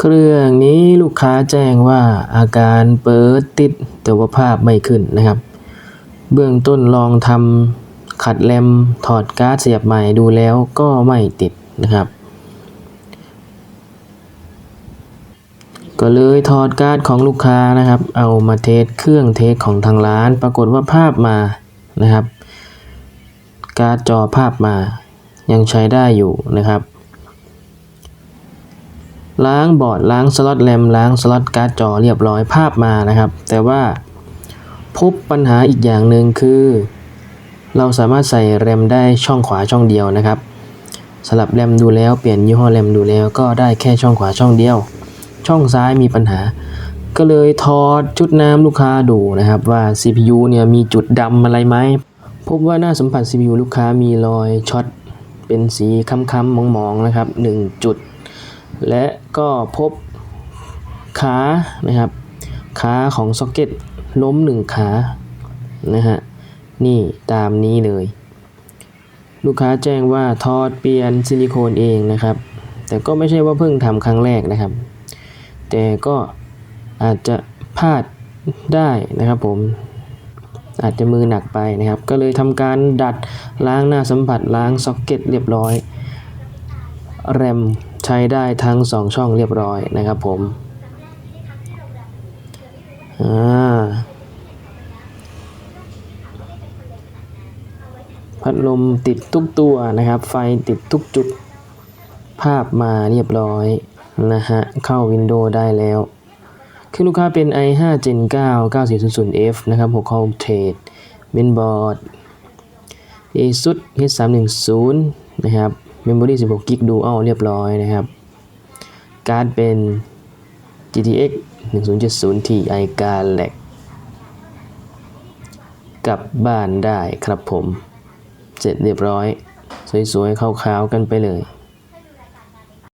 เครื่องนี้ลูกค้าแจ้งว่าอาการเปิดติดแต่ว่าภาพไม่ขึ้นนะครับ เบื้องต้นลองทำขัดแรมถอดการ์ดเสียบใหม่ดูแล้วก็ไม่ติดนะครับ ก็เลยถอดการ์ดของลูกค้านะครับ เอามาเทสเครื่องเทสของทางร้าน ปรากฏว่าภาพมานะครับ การ์ดจอภาพมายังใช้ได้อยู่นะครับ ล้างบอร์ดล้างสล็อตแรมล้างสล็อตการ์ดจอเรียบร้อยภาพมานะครับ แต่ว่าพบปัญหาอีกอย่างหนึ่งคือ เราสามารถใส่แรมได้ช่องขวาช่องเดียวนะครับสลับแรมดูแล้วเปลี่ยนยี่ห้อแรมดูแล้วก็ได้แค่ช่องขวาช่องเดียว ช่องซ้ายมีปัญหา ก็เลยถอดชุดน้ำลูกค้าดูนะครับว่า CPU เนี่ยมีจุดดำอะไรไหมพบว่าหน้าสัมผัส CPU ลูกค้ามีรอยช็อตเป็นสีค้ำๆมองๆนะครับ1จุด และก็พบขานะครับขาของซ็อกเก็ตล้มหนึ่งขานะฮะนี่ตามนี้เลย ลูกค้าแจ้งว่าถอดเปลี่ยนซิลิโคนเองนะครับ แต่ก็ไม่ใช่ว่าเพิ่งทำครั้งแรกนะครับ แต่ก็อาจจะพลาดได้นะครับผมอาจจะมือหนักไปนะครับ ก็เลยทำการดัดล้างหน้าสัมผัสล้างซ็อกเก็ตเรียบร้อย แรม ใช้ได้ทั้ง 2 ช่องเรียบร้อยนะครับผมอ่าพัดลมติดทุกตัวนะครับ ไฟติดทุกจุดภาพมาเรียบร้อยนะฮะ เข้า Windows ได้แล้วคือลูกค้าเป็น i5 Gen 9 9400F นะครับ6 Home Trade Mainboard ASUS H310 นะครับ Memory 16 GB Dual เรียบร้อยนะครับ การ์ดเป็น GTX 1070 Ti Galax กลับบ้านได้ครับผม เสร็จเรียบร้อย สวยๆขาวๆกันไปเลย